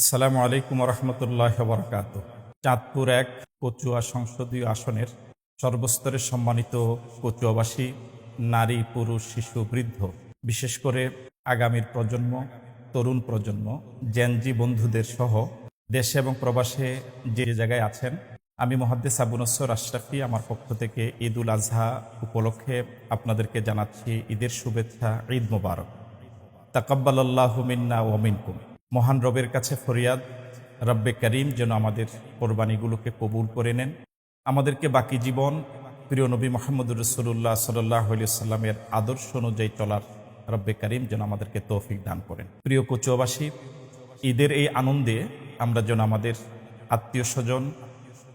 আসসালামু আলাইকুম রহমতুল্লাহ বরকাত চাঁদপুর এক কচুয়া সংসদীয় আসনের সর্বস্তরের সম্মানিত কচুয়াবাসী, নারী, পুরুষ, শিশু, বৃদ্ধ, বিশেষ করে আগামীর প্রজন্ম, তরুণ প্রজন্ম জেনজি বন্ধুদের সহ দেশে এবং প্রবাসে যে জায়গায় আছেন, আমি মহাদ্দেস আবুনসর আশরাফি, আমার পক্ষ থেকে ঈদ উল আজহা উপলক্ষে আপনাদেরকে জানাচ্ছি ঈদের শুভেচ্ছা, ঈদ মোবারক। তাকাব্বাল্লাহ মিন্না ও মিনকুম। মহান রবের কাছে ফরিয়াদ, রব্বে করিম যেন আমাদের কোরবানিগুলোকে কবুল করে নেন। আমাদেরকে বাকি জীবন প্রিয় নবী মোহাম্মদ রসুল্লাহ সাল্লাহ সাল্লামের আদর্শ অনুযায়ী চলার রব্বে করিম যেন আমাদেরকে তৌফিক দান করেন। প্রিয় কচুয়াবাসী, ঈদের এই আনন্দে আমরা যেন আমাদের আত্মীয় স্বজন,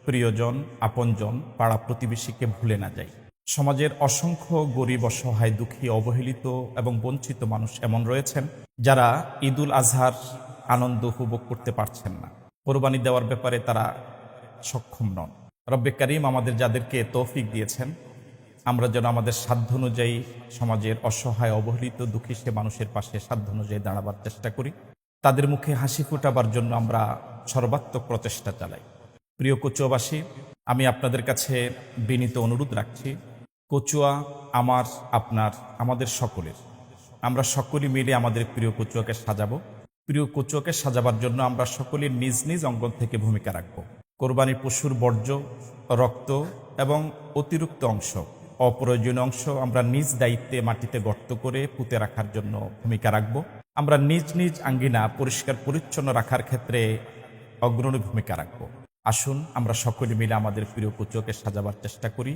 প্রিয়জন, আপনজন, পাড়া প্রতিবেশীকে ভুলে না যাই। সমাজের অসংখ্য গরিব, অসহায়, দুঃখী, অবহেলিত এবং বঞ্চিত মানুষ এমন রয়েছেন যারা ঈদুল আজহার আনন্দ উপভোগ করতে পারছেন না। কোরবানি দেওয়ার ব্যাপারে তারা সক্ষম নন। রব্বে করিম আমাদের যাদেরকে তৌফিক দিয়েছেন, আমরা যেন আমাদের সাধ্য অনুযায়ী সমাজের অসহায়, অবহেলিত, দুঃখী সে মানুষের পাশে সাধ্য অনুযায়ী দাঁড়াবার চেষ্টা করি। তাদের মুখে হাসি ফোটাবার জন্য আমরা সর্বাত্মক প্রচেষ্টা চালাই। প্রিয় কচুয়াবাসী, আমি আপনাদের কাছে বিনীত অনুরোধ রাখছি, কচুয়া আমার, আপনার, আমাদের সকলের। আমরা সকলে মিলে আমাদের প্রিয় কচুয়াকে সাজাবো। প্রিয় কচুয়াকে সাজাবার জন্য আমরা সকলে নিজ নিজ অঙ্গন থেকে ভূমিকা রাখব। কোরবানি পশুর বর্জ্য, রক্ত এবং অতিরিক্ত অংশ, অপ্রয়োজনীয় অংশ আমরা নিজ দায়িত্বে মাটিতে গর্ত করে পুঁতে রাখার জন্য ভূমিকা রাখব। আমরা নিজ নিজ আঙ্গিনা পরিষ্কার পরিচ্ছন্ন রাখার ক্ষেত্রে অগ্রণী ভূমিকা রাখব। আসুন আমরা সকলে মিলে আমাদের প্রিয় কুচোকে সাজাবার চেষ্টা করি।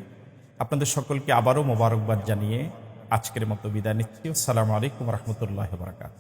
আপনাদের সকলকে আবারও মোবারকবাদ জানিয়ে আজকের মতো বিদায় নিচ্ছি। আসসালামু আলাইকুম রহমতুল্লাহ বারাকাত